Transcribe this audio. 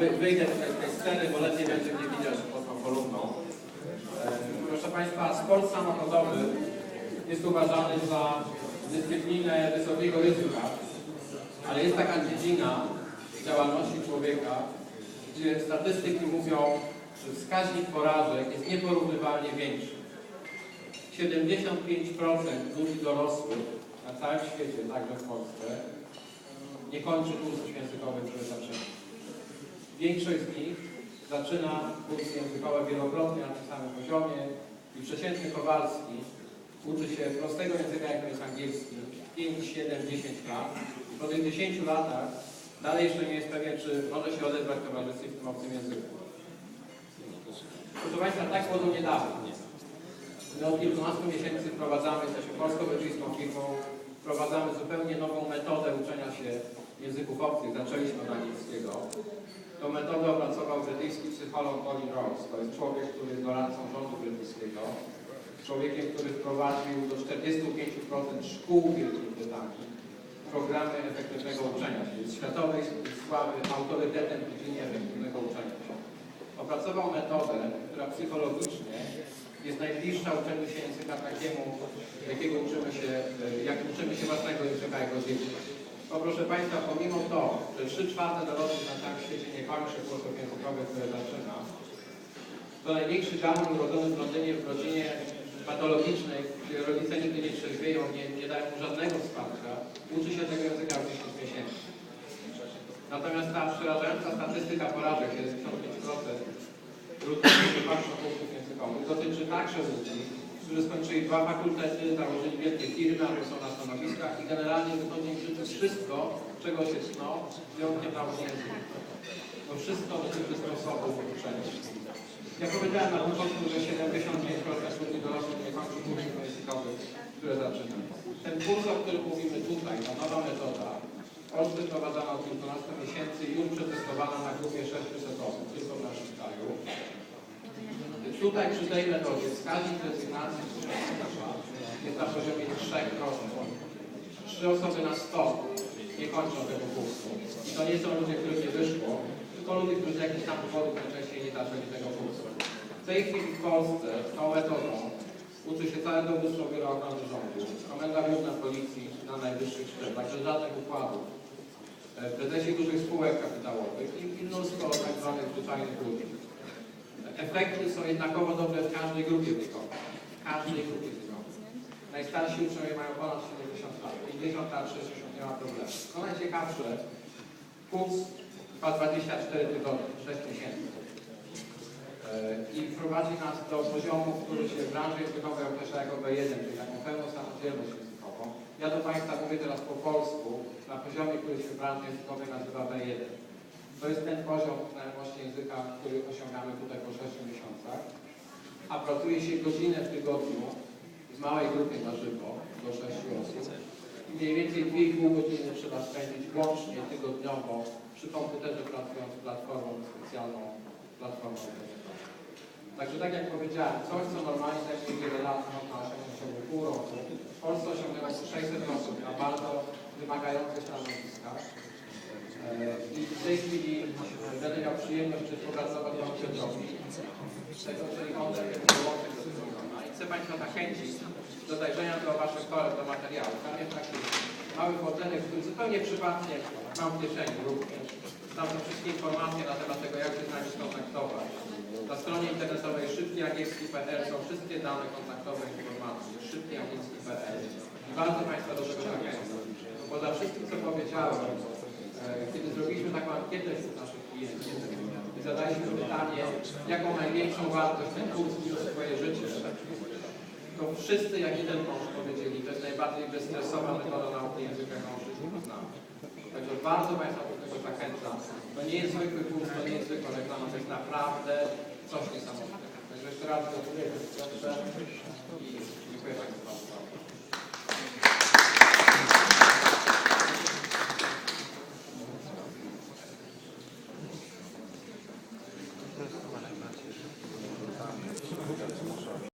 wy, wyjdę z tej sceny, bo lepiej będzie mnie widać pod tą kolumną. E, Proszę Państwa, sport samochodowy jest uważany za dyscyplinę wysokiego ryzyka, ale jest taka dziedzina działalności człowieka, gdzie statystyki mówią, że wskaźnik porażek jest nieporównywalnie większy. 75% ludzi dorosłych na całym świecie, także w Polsce, nie kończy kursów językowych, które zaczyna. Większość z nich zaczyna kursy językowe wielokrotnie na tym samym poziomie i przeciętny Kowalski uczy się prostego języka, jakim jest angielski, 5, 7, 10 lat. Po tych 10 latach dalej jeszcze nie jest pewien, czy może się odezwać w towarzystwie w tym obcym języku. Proszę Państwa, tak było do niedawna. My od kilkunastu miesięcy wprowadzamy, jesteśmy polsko-belgijską firmą, wprowadzamy zupełnie nową metodę uczenia się języków obcych. Zaczęliśmy od angielskiego. Tą metodę opracował brytyjski psycholog Colin Ross. To jest człowiek, który jest doradcą rządu brytyjskiego. Człowiekiem, który wprowadził do 45% szkół Wielkiej Brytanii programy efektywnego uczenia się. Jest światowej sławy autorytetem w dziedzinie efektywnego uczenia się. Opracował metodę, która psychologicznie jest najbliższa uczeniu się języka takiemu, jakiego uczymy się, jak uczymy się własnego języka jako dzieci. Bo proszę Państwa, pomimo to, że 3 czwarte dorosłych na całym świecie nie kończy kursów językowych, które zaczyna, to największy gamun urodzony w Londynie w rodzinie patologicznej, gdzie rodzice nigdy nie trzeźwieją, nie, nie dają mu żadnego wsparcia, uczy się tego języka w 10 miesięcy. Natomiast ta przerażająca statystyka porażek, 75% ludzi, którzy patrzą kursów językowych, dotyczy także ludzi, którzy skończyli dwa fakultety, założyli wielkie firmy, albo są na stanowiskach i generalnie wychodzi im wszystko, czego się cną, wyjątkiem języka. Bo wszystko dotyczy sposobu uczenia. Ja powiedziałem na początku, że 75% ludzi dorosłych nie kończy kursów językowych, które zaczynają. Ten kurs, o którym mówimy tutaj, ta nowa metoda, Polsce wprowadzana od kilkunastu miesięcy już przetestowana na grupie 600 osób, tylko w naszym kraju. Tutaj przy tej metodzie wskaźnik rezygnacji z jest na poziomie 3%. Trzy osoby na 100 nie kończą tego kursu. I to nie są ludzie, których nie wyszło, tylko ludzie, którzy z jakichś tam powodów najczęściej nie zaczęli tego kursu. W tej chwili w Polsce tą metodą uczy się całe dowództwo Biura Ochrony Rządu, Komenda Główna Policji na najwyższych szczeblach, także żadnych układów. E, Prezesi dużych spółek kapitałowych i mnóstwo tak zwanych zwyczajnych ludzi. Efekty są jednakowo dobre w każdej grupie wiekowej. W każdej grupie wiekowej. Najstarsi uczniowie mają ponad 70 lat, 50 lat, 60 nie ma problemu. Co najciekawsze, kurs trwa 24 tygodnie, 6 miesięcy. E, I prowadzi nas do poziomu, który się w branży językowej określa jako B1, czyli taką pełną samodzielność językową. Ja do Państwa mówię teraz po polsku, na poziomie, który się w branży językowej nazywa B1. To jest ten poziom znajomości języka, który osiągamy tutaj po 6 miesiącach. A pracuje się godzinę w tygodniu w małej grupie na żywo do 6 osób. I mniej więcej 2,5 godziny trzeba spędzić łącznie tygodniowo przy komputerze pracując z platformą specjalną, platformą. Także tak jak powiedziałem, coś co normalnie zajmuje wiele lat, można osiągnąć w pół roku. W Polsce osiągnęło 600 osób na bardzo wymagających stanowiskach. E, I w tej chwili będę miał przyjemność współpracować z Piotrowi, tego, czyli on grona. I chcę Państwa zachęcić do zajrzenia do Waszych toreb, do materiału. Tam jest taki mały folderek, który zupełnie przypadkiem mam w kieszeni również. Tam są wszystkie informacje na temat tego, jak się z nami skontaktować. Na stronie internetowej szybkiangielski.pl są wszystkie dane kontaktowe informacje, szybkiangielski.pl i bardzo Państwa do tego zachęcam. Bo za wszystkim, co powiedziałem, kiedy zrobiliśmy taką ankietę wśród naszych klientów i zadaliśmy pytanie, jaką największą wartość ten kurs w swoje życie, to wszyscy jak jeden mąż powiedzieli, to jest najbardziej bezstresowa metoda nauki języka, jaką w życiu znamy. Także bardzo Państwa do tego zachęcam. To nie jest zwykły kurs, to nie jest zwykła reklama, to jest naprawdę coś niesamowitego. Także jeszcze raz gratuluję i